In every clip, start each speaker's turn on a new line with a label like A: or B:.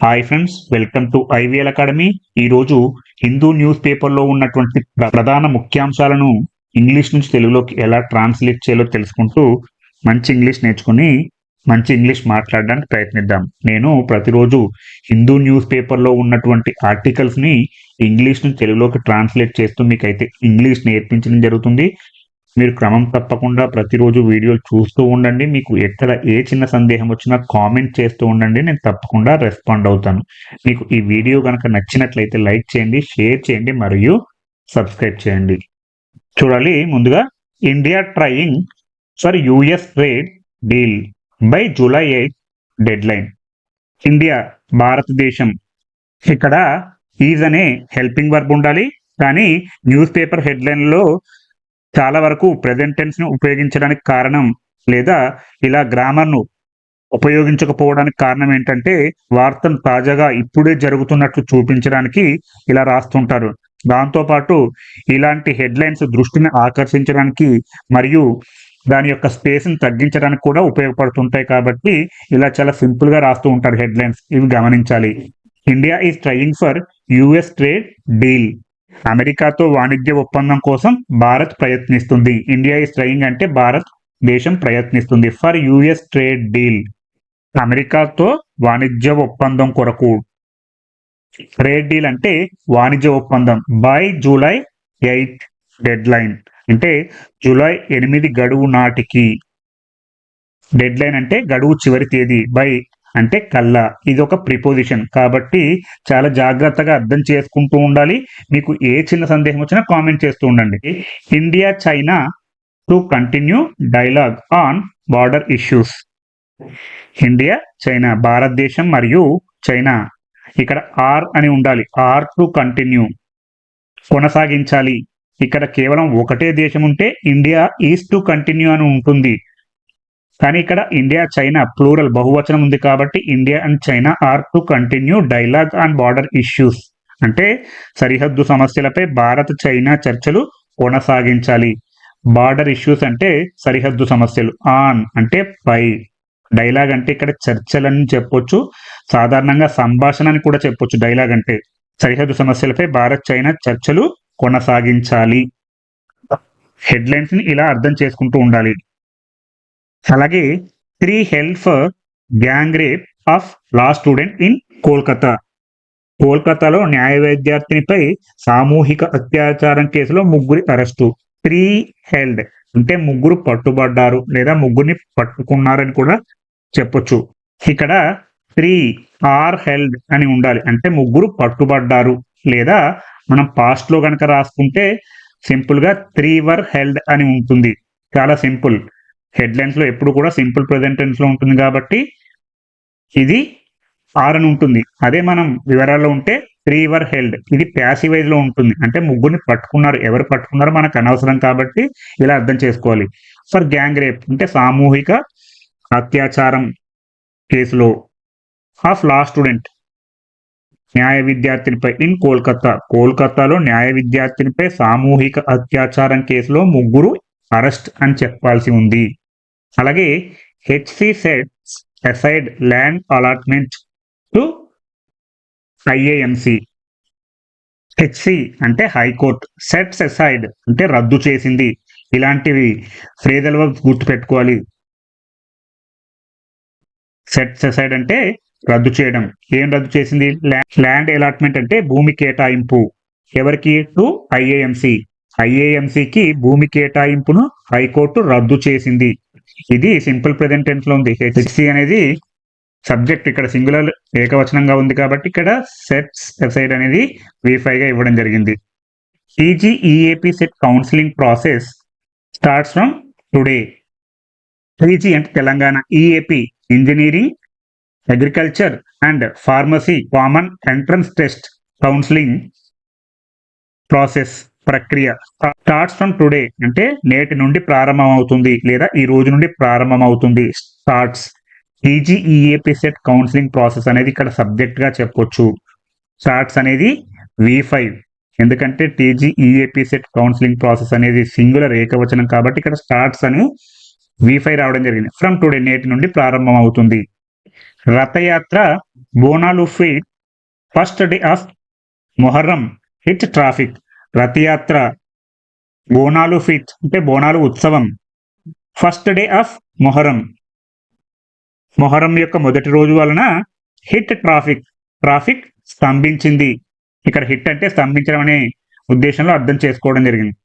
A: Hi friends welcome to IVL academy ఈరోజు Hindu news పేపర్లో ఉన్నటువంటి ప్రధాన ముఖ్యాంశాలను ఇంగ్లీష్ నుంచి తెలుగులోకి ఎలా ట్రాన్స్లేట్ చేయాలో తెలుసుకుంటూ మంచి ఇంగ్లీష్ నేర్చుకుని మంచి ఇంగ్లీష్ మాట్లాడడానికి ప్రయత్నిద్దాం. నేను ప్రతిరోజు హిందూ న్యూస్ పేపర్లో ఉన్నటువంటి ఆర్టికల్స్ని ఇంగ్లీష్ నుంచి తెలుగులోకి ట్రాన్స్లేట్ చేస్తూ మీకైతే ఇంగ్లీష్ నేర్పించడం జరుగుతుంది. మీరు క్రమం తప్పకుండా ప్రతిరోజు వీడియోలు చూస్తూ ఉండండి. మీకు ఎక్కడ ఏ చిన్న సందేహం వచ్చినా కామెంట్ చేస్తూ ఉండండి. నేను తప్పకుండా రెస్పాండ్ అవుతాను. మీకు ఈ వీడియో కనుక నచ్చినట్లయితే లైక్ చేయండి షేర్ చేయండి మరియు సబ్స్క్రైబ్ చేయండి. చూడాలి ముందుగా India trying for US trade deal by July eight deadline India భారతదేశం. ఇక్కడ ఈజ్ అనే హెల్పింగ్ వర్బ్ ఉండాలి. కానీ న్యూస్ పేపర్ హెడ్లైన్లో చాలా వరకు ప్రెజెంట్ ఉపయోగించడానికి కారణం లేదా ఇలా గ్రామర్ను ఉపయోగించకపోవడానికి కారణం ఏంటంటే వార్తను తాజాగా ఇప్పుడే జరుగుతున్నట్లు చూపించడానికి ఇలా రాస్తుంటారు. దాంతో పాటు ఇలాంటి హెడ్లైన్స్ దృష్టిని ఆకర్షించడానికి మరియు దాని యొక్క స్పేస్ని తగ్గించడానికి కూడా ఉపయోగపడుతుంటాయి కాబట్టి ఇలా చాలా సింపుల్గా రాస్తూ ఉంటారు హెడ్లైన్స్ ఇవి గమనించాలి. India is trying for US trade deal అమెరికాతో వాణిజ్య ఒప్పందం కోసం భారత్ ప్రయత్నిస్తుంది. ఇండియా ఈస్ ట్రయింగ్ అంటే భారత్ దేశం ప్రయత్నిస్తుంది. For US trade deal. అమెరికాతో వాణిజ్య ఒప్పందం కొరకు. ట్రేడ్ డీల్ అంటే వాణిజ్య ఒప్పందం. By July eight deadline అంటే జూలై ఎనిమిది గడువు నాటికి. డెడ్ లైన్ అంటే గడువు చివరి తేదీ. బై అంటే కల్లా ఇది ఒక ప్రిపోజిషన్. కాబట్టి చాలా జాగ్రత్తగా అర్థం చేసుకుంటూ ఉండాలి. మీకు ఏ చిన్న సందేహం వచ్చినా కామెంట్ చేస్తూ ఉండండి. India China to continue dialogue on border issues. India China భారతదేశం మరియు చైనా. ఇక్కడ ఆర్ అని ఉండాలి. Are to continue. కొనసాగించాలి. ఇక్కడ కేవలం ఒకటే దేశం ఉంటే ఇండియా ఈజ్ టు కంటిన్యూ అని ఉంటుంది. కానీ ఇక్కడ ఇండియా చైనా ప్లూరల్ బహువచనం ఉంది కాబట్టి India and China are to continue dialogue on border issues అంటే సరిహద్దు సమస్యలపై భారత్ చైనా చర్చలు కొనసాగించాలి. బార్డర్ ఇష్యూస్ అంటే సరిహద్దు సమస్యలు ఆన్ అంటే పై. డైలాగ్ అంటే ఇక్కడ చర్చలని చెప్పొచ్చు. సాధారణంగా సంభాషణ అని కూడా చెప్పొచ్చు డైలాగ్ అంటే. సరిహద్దు సమస్యలపై భారత్ చైనా చర్చలు కొనసాగించాలి. హెడ్లైన్స్ని ఇలా అర్థం చేసుకుంటూ ఉండాలి. అలాగే three held gang rape of law student in Kolkata కోల్కతాలో న్యాయ విద్యార్థినిపై సామూహిక అత్యాచారం కేసులో ముగ్గురి అరెస్టు త్రీ హెల్డ్ అంటే ముగ్గురు పట్టుబడ్డారు లేదా ముగ్గురిని పట్టుకున్నారని కూడా చెప్పొచ్చు. ఇక్కడ త్రీ ఆర్ హెల్డ్ అని ఉండాలి. అంటే ముగ్గురు పట్టుబడ్డారు లేదా మనం పాస్ట్లో కనుక రాసుకుంటే సింపుల్గా త్రీ వర్ హెల్డ్ అని ఉంటుంది. చాలా సింపుల్. హెడ్లైన్స్లో ఎప్పుడు కూడా సింపుల్ ప్రెసెంట్ ఉంటుంది కాబట్టి ఇది ఆర్ అని ఉంటుంది. అదే మనం వివరాల్లో ఉంటే త్రీ వర్ హెల్డ్. ఇది ప్యాసివైజ్లో ఉంటుంది. అంటే ముగ్గురిని పట్టుకున్నారు. ఎవరు పట్టుకున్నారో మనకు అనవసరం కాబట్టి ఇలా అర్థం చేసుకోవాలి. ఫర్ గ్యాంగ్ రేప్ అంటే సామూహిక అత్యాచారం కేసులో ఆఫ్ లా స్టూడెంట్. న్యాయ విద్యార్థినిపై ఇన్ కోల్కతా కోల్కతాలో న్యాయ విద్యార్థినిపై సామూహిక అత్యాచారం కేసులో ముగ్గురు అరెస్ట్ అని చెప్పాల్సి ఉంది. అలాగే HC sets aside land allotment to IAMC HC అంటే హైకోర్ట్ సెట్స్ అసైడ్ అంటే రద్దు చేసింది. ఇలాంటివి ఫ్రేజల్ వర్బ్స్ గుర్తుపెట్టుకోవాలి. సెట్స్ అసైడ్ అంటే రద్దు చేయడం. ఏం రద్దు చేసింది? ల్యాండ్ అలాట్మెంట్ అంటే భూమి కేటాయింపు. ఎవరికి? టు ఐఏఎంసి ఐఏఎంసికి భూమి కేటాయింపును హైకోర్టు రద్దు చేసింది. ఇది సింపుల్ ప్రెజెంట్ టెన్స్లో ఉంది. హెచ్సి అనేది సబ్జెక్ట్ ఇక్కడ సింగులర్ ఏకవచనంగా ఉంది కాబట్టి ఇక్కడ సెట్స్ వెబ్సైట్ అనేది V5 గా ఇవ్వడం జరిగింది. TGEAP CET counselling process starts from today. TG అంటే Telangana EAP engineering agriculture and pharmacy common entrance test counselling process. ప్రక్రియ. స్టార్ట్స్ ఫ్రమ్ టుడే అంటే నేటి నుండి ప్రారంభం అవుతుంది లేదా ఈ రోజు నుండి ప్రారంభం అవుతుంది starts TGEAP CET counselling process అనేది ఇక్కడ సబ్జెక్ట్గా చెప్పొచ్చు. స్టార్ట్స్ అనేది వి ఫైవ్ ఎందుకంటే టీజీఈఏపీ సెట్ కౌన్సిలింగ్ ప్రాసెస్ అనేది సింగులర్ ఏకవచనం కాబట్టి ఇక్కడ స్టార్ట్స్ అని వి ఫైవ్ రావడం జరిగింది. ఫ్రమ్ టుడే నేటి నుండి ప్రారంభం అవుతుంది Rathyatra Bonalu feat first day of Muharram hit traffic Rathyatra Bonalu feat అంటే బోనాలు ఉత్సవం. First day of Muharram. Muharram యొక్క మొదటి రోజు వలన హిట్ ట్రాఫిక్ ట్రాఫిక్ స్తంభించింది. ఇక్కడ హిట్ అంటే స్తంభించడం అనే ఉద్దేశంలో అర్థం చేసుకోవడం జరిగింది.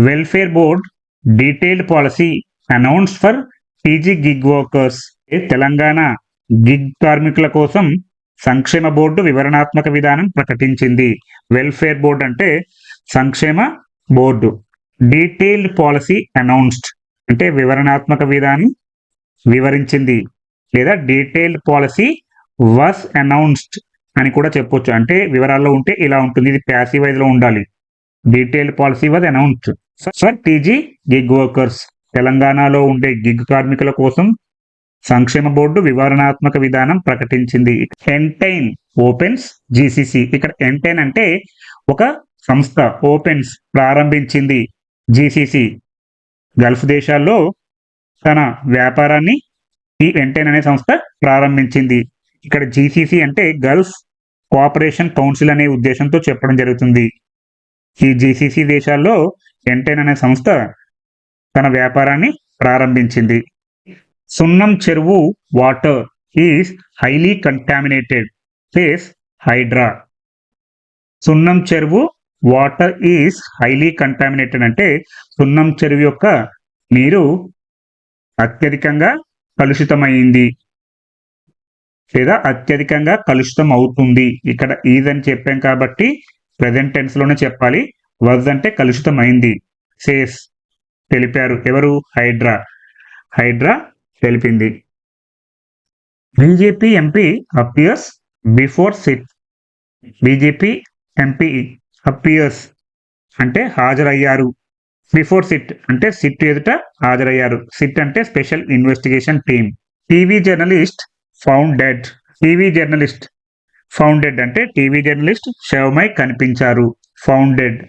A: Welfare board detailed policy announce for PG gig workers Telangana gig కార్మికుల కోసం సంక్షేమ బోర్డు వివరణాత్మక విధానం ప్రకటించింది. వెల్ఫేర్ బోర్డు అంటే సంక్షేమ బోర్డు. డీటెయిల్డ్ పాలసీ అనౌన్స్డ్ అంటే వివరణాత్మక విధానం వివరించింది. లేదా డీటెయిల్డ్ పాలసీ వాస్ అనౌన్స్డ్ అని కూడా చెప్పొచ్చు. అంటే వివరాల్లో ఉంటే ఇలా ఉంటుంది. ఇది ప్యాసివైజ్లో ఉండాలి. Detailed policy was announced. Sir TG gig workers తెలంగాణలో ఉండే గిగ్ కార్మికుల కోసం సంక్షేమ బోర్డు వివరణాత్మక విధానం ప్రకటించింది. ఎంటైన్ ఓపెన్స్ జీసీసీ ఇక్కడ ఎంటైన్ అంటే ఒక సంస్థ ఓపెన్స్ ప్రారంభించింది జీసీసీ గల్ఫ్ దేశాల్లో తన వ్యాపారాన్ని ఈ ఎంటైన్ అనే సంస్థ ప్రారంభించింది. ఇక్కడ జీసీసీ అంటే గల్ఫ్ కోఆపరేషన్ కౌన్సిల్ అనే ఉద్దేశంతో చెప్పడం జరుగుతుంది. ఈ జీసీసీ దేశాల్లో ఎంటైన్ అనే సంస్థ తన వ్యాపారాన్ని ప్రారంభించింది. Sunnam Cheruvu water. Is highly contaminated face HYDRAA Sunnam Cheruvu water is highly contaminated అంటే సున్నం చెరువు యొక్క నీరు అత్యధికంగా కలుషితమైంది. లేదా అత్యధికంగా కలుషితం అవుతుంది ఇక్కడ ఈజ్ అని చెప్పాం కాబట్టి ప్రజెంట్లోనే చెప్పాలి. వజ్ అంటే కలుషితమైంది. సేస్ తెలిపారు ఎవరు? హైడ్రా హైడ్రా తెలిపింది. BJP MP appears before SIT. BJP MP appears అంటే హాజరయ్యారు. బిఫోర్ సిట్ అంటే సిట్ ఎదుట హాజరయ్యారు. సిట్ అంటే special investigation team. TV journalist founded. TV journalist founded అంటే టీవీ జర్నలిస్ట్ శవమై కనిపించారు. ఫౌండెడ్.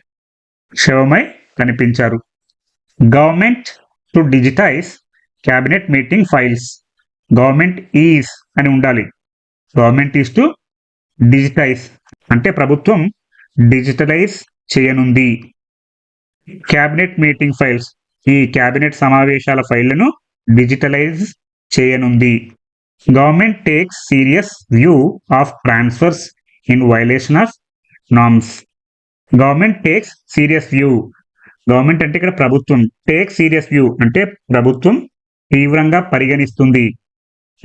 A: శవమై కనిపించారు. Government to digitize cabinet meeting files government is అని ఉండాలి. గవర్నమెంట్ ఈజ్ టు డిజిటైజ్ అంటే ప్రభుత్వం డిజిటలైజ్ చేయనుంది. క్యాబినెట్ మీటింగ్ ఫైల్స్ ఈ క్యాబినెట్ సమావేశాల ఫైళ్ళను డిజిటలైజ్ చేయనుంది. Government takes serious view of transfers in violation of norms government takes serious view government అంటే ఇక్కడ ప్రభుత్వం. టేక్ సీరియస్ వ్యూ అంటే ప్రభుత్వం తీవ్రంగా పరిగణిస్తుంది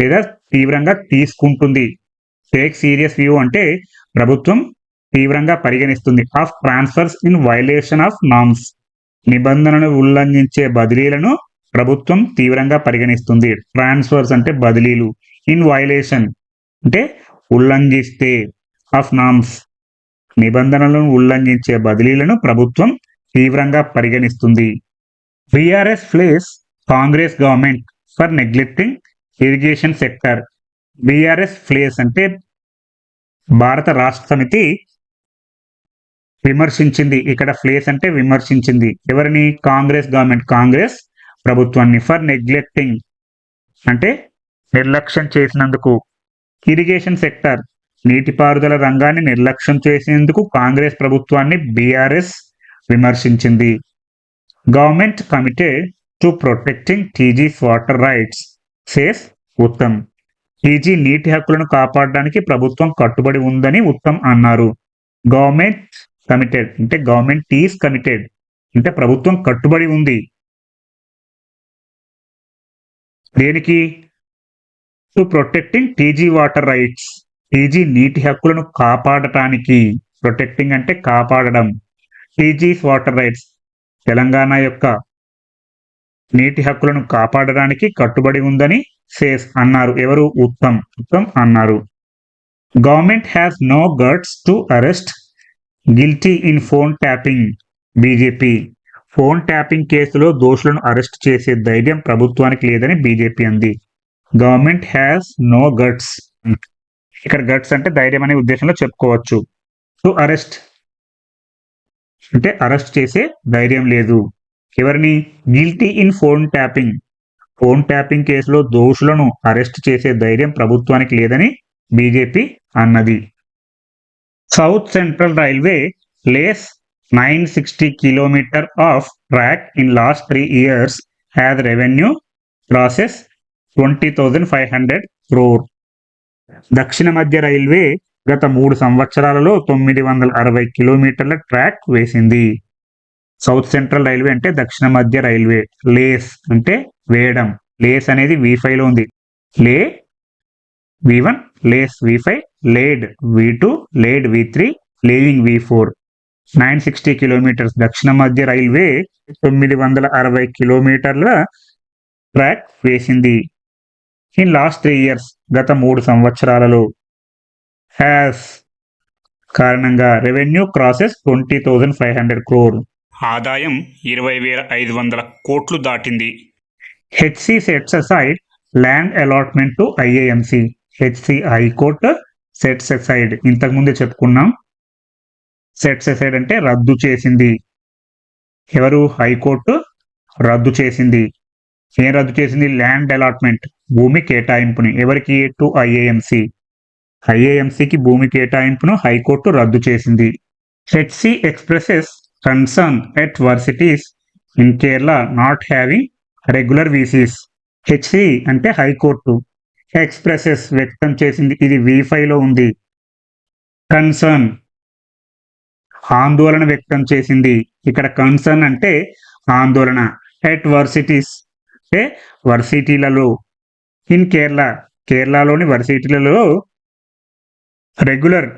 A: లేదా తీవ్రంగా తీసుకుంటుంది. టేక్ సీరియస్ వ్యూ అంటే ప్రభుత్వం తీవ్రంగా పరిగణిస్తుంది. Of transfers in violation of norms నిబంధనలను ఉల్లంఘించే బదిలీలను ప్రభుత్వం తీవ్రంగా పరిగణిస్తుంది. ట్రాన్స్ఫర్స్ అంటే బదిలీలు. ఇన్ వైలేషన్ అంటే ఉల్లంఘిస్తే. ఆఫ్ నామ్స్ నిబంధనలను ఉల్లంఘించే బదిలీలను ప్రభుత్వం తీవ్రంగా పరిగణిస్తుంది. BRS flays Congress government for neglecting irrigation sector BRS flays అంటే భారత రాష్ట్ర సమితి విమర్శించింది. ఇక్కడ ప్లేస్ అంటే విమర్శించింది. ఎవరిని? కాంగ్రెస్ గవర్నమెంట్. కాంగ్రెస్ ప్రభుత్వాన్ని ఫర్ నెగ్లెక్టింగ్ అంటే నిర్లక్ష్యం చేసినందుకు. ఇరిగేషన్ సెక్టర్ నీటిపారుదల రంగాన్ని నిర్లక్ష్యం చేసేందుకు కాంగ్రెస్ ప్రభుత్వాన్ని BRS విమర్శించింది. Government committed to protecting TG's water rights says Uttam TG నీటి హక్కులను కాపాడడానికి ప్రభుత్వం కట్టుబడి ఉందని ఉత్తమ్ అన్నారు. గవర్నమెంట్ కమిటెడ్ అంటే గవర్నమెంట్ ఈజ్ కమిటెడ్ అంటే ప్రభుత్వం కట్టుబడి ఉంది. దేనికి? To protecting TG water rights TG నీటి హక్కులను కాపాడటానికి. ప్రొటెక్టింగ్ అంటే కాపాడడం. టీజీస్ వాటర్ రైట్స్ తెలంగాణ యొక్క నీటి హక్కులను కాపాడడానికి కట్టుబడి ఉందని సేస్ అన్నారు. ఎవరు? ఉత్తమ్. ఉత్తమ్ అన్నారు. Government has no guts to arrest guilty in phone tapping BJP phone tapping కేసులో దోషులను అరెస్ట్ చేసే ధైర్యం ప్రభుత్వానికి లేదని బీజేపీ అంది. గవర్నమెంట్ హ్యాస్ నో గట్స్ ఇక్కడ గట్స్ అంటే ధైర్యం అనే ఉద్దేశంలో చెప్పుకోవచ్చు. టు అరెస్ట్ అంటే అరెస్ట్ చేసే ధైర్యం లేదు. ఎవరిని? Guilty in phone tapping phone tapping కేసులో దోషులను అరెస్ట్ చేసే ధైర్యం ప్రభుత్వానికి లేదని బీజేపీ అన్నది. South Central Railway lays nine sixty kilometre of track in last three years has revenue process twenty thousand five hundred crore దక్షిణ మధ్య రైల్వే గత మూడు సంవత్సరాలలో తొమ్మిది వందల అరవై కిలోమీటర్ల ట్రాక్ వేసింది. సౌత్ సెంట్రల్ రైల్వే అంటే దక్షిణ మధ్య రైల్వే. లేస్ అంటే వేయడం లేస్ అనేది వి లో ఉంది. Lay V one lays V five laid V two laid V three laying V four. Nine sixty kilometres. దక్షిణ మధ్య రైల్వే తొమ్మిది వందల అరవై కిలోమీటర్ల ట్రాక్ వేసింది. ఇన్ లాస్ట్ త్రీ ఇయర్స్ గత మూడు సంవత్సరాలలో హ్యాస్ కారణంగా revenue crosses twenty thousand five hundred crore. ఆదాయం ఇరవై వేల ఐదు వందల కోట్లు దాటింది. HC sets aside land allotment to IAMC. HC high court sets aside ఇంతకుముందే చెప్పుకున్నాం. సెట్స్ అసైడ్ అంటే రద్దు చేసింది. ఎవరు? హైకోర్టు రద్దు చేసింది. ఏం రద్దు చేసింది? Land allotment. భూమి కేటాయింపుని. ఎవరికి? టు ఐఏఎంసి. ఐఏఎంసికి భూమి కేటాయింపును హైకోర్టు రద్దు చేసింది. HC expresses concern at varsities in Kerala not having regular VCs HC అంటే హైకోర్టు ఎక్స్ప్రెసెస్ వ్యక్తం చేసింది. ఇది వీఫైలో ఉంది. కన్సర్న్ ఆందోళన వ్యక్తం చేసింది. ఇక్కడ కన్సర్న్ అంటే ఆందోళన. ఎట్ వర్సిటీస్ అంటే వర్సిటీలలో ఇన్ కేరళ కేరళలోని వర్సిటీలలో రెగ్యులర్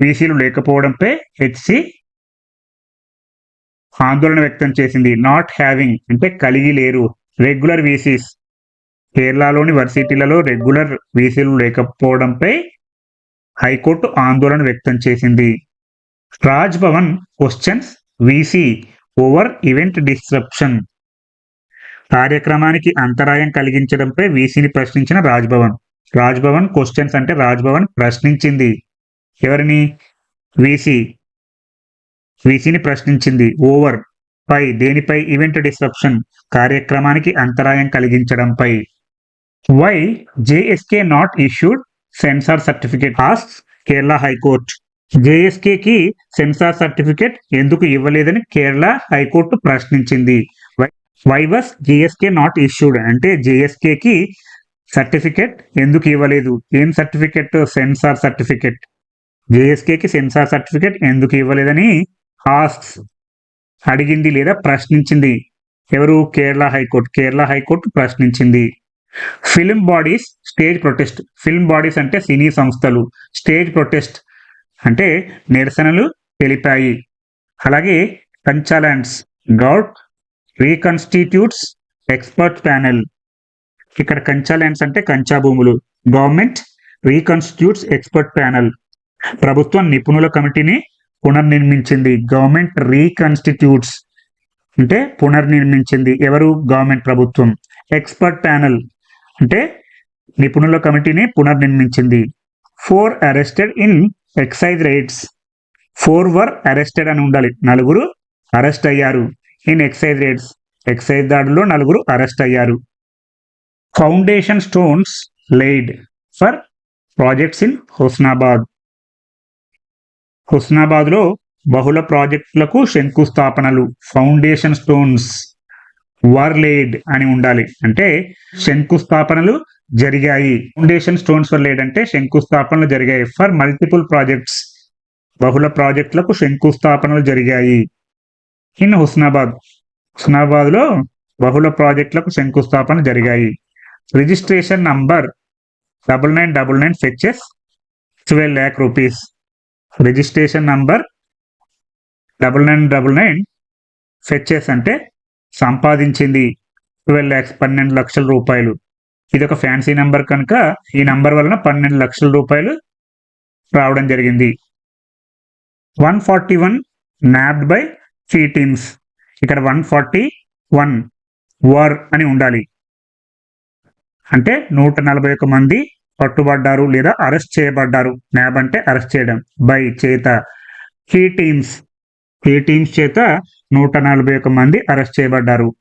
A: వీసీలు లేకపోవడంపై హెచ్సి ఆందోళన వ్యక్తం చేసింది. నాట్ హ్యావింగ్ అంటే కలిగి లేరు. Regular VCs. కేరళలోని వర్సిటీలలో రెగ్యులర్ వీసీలు లేకపోవడంపై హైకోర్టు ఆందోళన వ్యక్తం చేసింది. Raj Bhavan questions VC over event disruption కార్యక్రమానికి అంతరాయం కలిగించడంపై వీసీని ప్రశ్నించిన రాజ్భవన్. రాజ్భవన్ క్వశ్చన్స్ అంటే రాజ్భవన్ ప్రశ్నించింది. ఎవరిని? వీసీ వీసీని ప్రశ్నించింది. ఓవర్. పై దేనిపై ఈవెంట్ డిస్క్రిప్షన్ కార్యక్రమానికి అంతరాయం కలిగించడంపై. Why? JSK not issued censor certificate. Ask Kerala high court. జేఎస్కేకి censor certificate ఎందుకు ఇవ్వలేదని కేరళ హైకోర్టు ప్రశ్నించింది. Why was JSK not issued? అంటే జేఎస్కేకి సర్టిఫికేట్ ఎందుకు ఇవ్వలేదు? ఏం certificate? Censor certificate. జేఎస్కేకి censor certificate ఎందుకు ఇవ్వలేదని ఆస్క్స్ అడిగింది లేదా ప్రశ్నించింది? ఎవరు? Kerala high court. Kerala high court ప్రశ్నించింది. Film bodies stage protest. Film bodies అంటే సినీ సంస్థలు. స్టేజ్ ప్రొటెస్ట్ అంటే నిరసనలు తెలిపాయి. అలాగే Kancha lands govt reconstitutes expert panel. ఇక్కడ కంచా ల్యాండ్స్ అంటే కంచా భూములు. Government reconstitutes expert panel. ప్రభుత్వం నిపుణుల కమిటీని పునర్నిర్మించింది. గవర్నమెంట్ రీకన్స్టిట్యూట్స్ అంటే పునర్నిర్మించింది ఎవరు? గవర్నమెంట్ ప్రభుత్వం. ఎక్స్పర్ట్ ప్యానెల్ అంటే నిపుణుల కమిటీని పునర్నిర్మించింది. Four arrested in excise raids four were arrested అని ఉండాలి. నలుగురు అరెస్ట్ అయ్యారు ఇన్ ఎక్సైజ్ రేట్స్ ఎక్సైజ్ దాడుల్లో నలుగురు అరెస్ట్ అయ్యారు. Foundation stones laid for projects in Husnabad. హుస్నాబాద్లో బహుళ ప్రాజెక్టులకు శంకుస్థాపనలు ఫౌండేషన్ స్టోన్స్ వర్లేడ్ అని ఉండాలి. అంటే శంకుస్థాపనలు జరిగాయి. ఫౌండేషన్ స్టోన్స్ వర్ లేడ్ అంటే శంకుస్థాపనలు జరిగాయి. ఫర్ మల్టిపుల్ ప్రాజెక్ట్స్ బహుళ ప్రాజెక్టులకు శంకుస్థాపనలు జరిగాయి. ఇన్ హుస్నాబాద్ హుస్నాబాద్లో బహుళ ప్రాజెక్టులకు శంకుస్థాపన జరిగాయి. Registration number double nine double nine fetches twelve lakh rupees. Registration number double nine double nine fetches అంటే సంపాదించింది ట్వెల్వ్ ల్యాక్స్ పన్నెండు లక్షల రూపాయలు. ఇది ఒక ఫ్యాన్సీ నంబర్ కనుక ఈ నంబర్ వలన పన్నెండు లక్షల రూపాయలు రావడం జరిగింది. One forty one nabbed by three teams. ఇక్కడ వన్ ఫార్టీ వన్ వర్ అని ఉండాలి. అంటే నూట నలభై ఒక మంది పట్టుబడ్డారు లేదా అరెస్ట్ చేయబడ్డారు. న్యాబ్ అంటే అరెస్ట్ చేయడం. బై చేత. కీ టీమ్స్ కీ టీమ్స్ చేత నూట నలభై ఒక్క మంది arrest చేయబడ్డారు.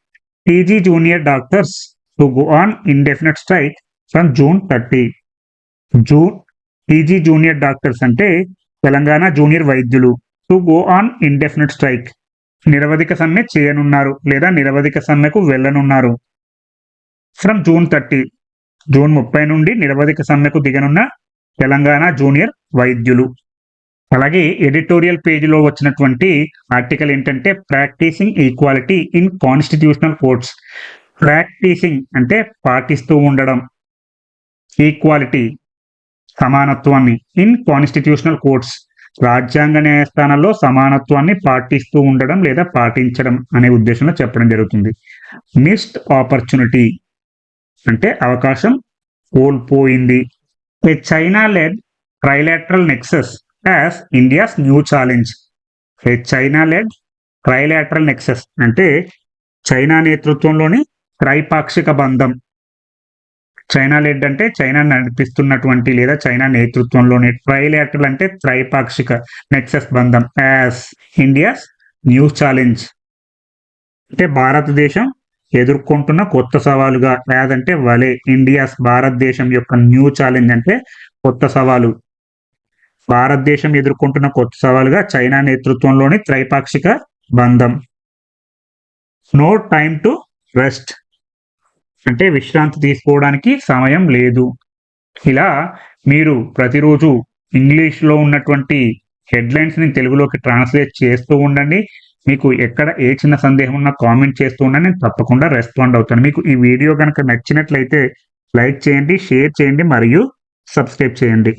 A: TG junior doctors to go on indefinite strike from June thirty. June. PG junior doctors అంటే తెలంగాణ జూనియర్ వైద్యులు to go on indefinite strike. నిరవధిక సమ్మె చేయనున్నారు లేదా నిరవధిక సమ్మెకు వెళ్ళనున్నారు. From June thirty. జూన్ ముప్పై నుండి నిరవధిక సమ్మెకు దిగనున్న తెలంగాణ జూనియర్ వైద్యులు. అలాగే ఎడిటోరియల్ పేజీలో వచ్చినటువంటి ఆర్టికల్ ఏంటంటే practising equality in constitutional courts. Practising అంటే పాటిస్తూ ఉండడం. ఈక్వాలిటీ సమానత్వాన్ని ఇన్ కాన్స్టిట్యూషనల్ కోర్ట్స్. రాజ్యాంగ న్యాయస్థానాల్లో సమానత్వాన్ని పాటిస్తూ ఉండడం లేదా పాటించడం అనే ఉద్దేశంలో చెప్పడం జరుగుతుంది. మిస్డ్ ఆపర్చునిటీ అంటే అవకాశం కోల్పోయింది. A China led trilateral nexus as India's new challenge a China led trilateral nexus అంటే చైనా నేతృత్వంలోని త్రైపాక్షిక బంధం. చైనా లెడ్ అంటే చైనా నడిపిస్తున్నటువంటి లేదా చైనా నేతృత్వంలోని ట్రైలాటరల్ అంటే త్రైపాక్షిక నెక్సెస్ బంధం యాజ్ ఇండియాస్ న్యూ ఛాలెంజ్ అంటే భారతదేశం ఎదుర్కొంటున్న కొత్త సవాలుగా యాదంటే వలే ఇండియాస్ భారతదేశం యొక్క న్యూ ఛాలెంజ్ అంటే కొత్త సవాలు. భారతదేశం ఎదుర్కొంటున్న కొత్త సవాలుగా చైనా నేతృత్వంలోని త్రైపాక్షిక బంధం. నో టైం టు రెస్ట్ అంటే విశ్రాంతి తీసుకోవడానికి సమయం లేదు. ఇలా మీరు ప్రతిరోజు ఇంగ్లీష్లో ఉన్నటువంటి హెడ్లైన్స్ని తెలుగులోకి ట్రాన్స్లేట్ చేస్తూ ఉండండి. మీకు ఎక్కడ ఏ చిన్న సందేహం ఉన్నా కామెంట్ చేస్తూ ఉన్నా నేను తప్పకుండా రెస్పాండ్ అవుతాను. మీకు ఈ వీడియో కనుక నచ్చినట్లయితే లైక్ చేయండి షేర్ చేయండి మరియు సబ్స్క్రైబ్ చేయండి.